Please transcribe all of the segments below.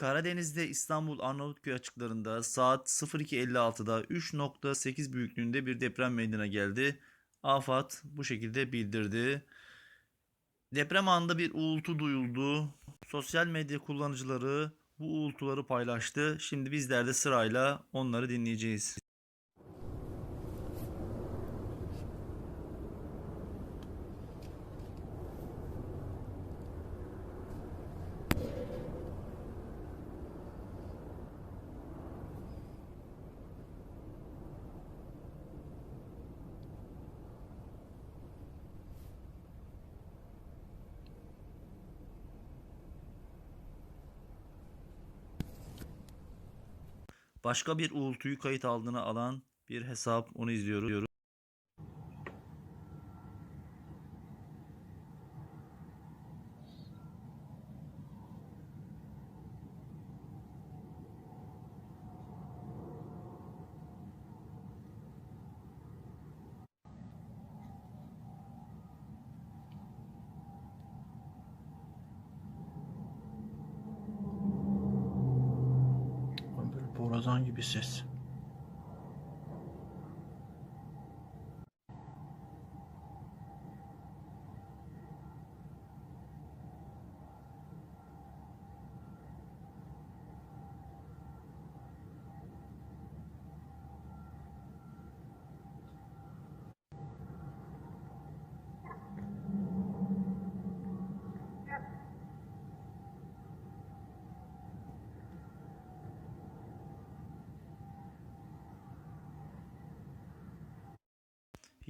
Karadeniz'de İstanbul Arnavutköy açıklarında saat 02.56'da 3.8 büyüklüğünde bir deprem meydana geldi. AFAD bu şekilde bildirdi. Deprem anında bir uğultu duyuldu. Sosyal medya kullanıcıları bu uğultuları paylaştı. Şimdi bizler de sırayla onları dinleyeceğiz. Başka bir uğultuyu kayıt aldığını alan bir hesap onu izliyoruz. Borazan gibi ses.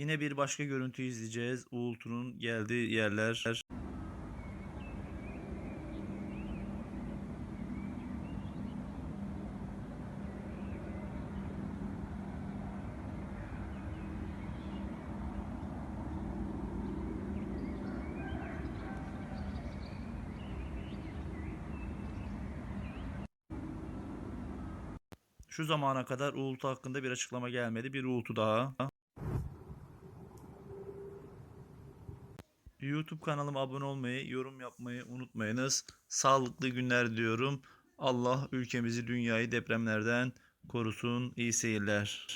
Yine bir başka görüntü izleyeceğiz. Uğultunun geldiği yerler. Şu zamana kadar uğultu hakkında bir açıklama gelmedi. Bir uğultu daha. YouTube kanalıma abone olmayı, yorum yapmayı unutmayınız. Sağlıklı günler diliyorum. Allah ülkemizi, dünyayı depremlerden korusun. İyi seyirler.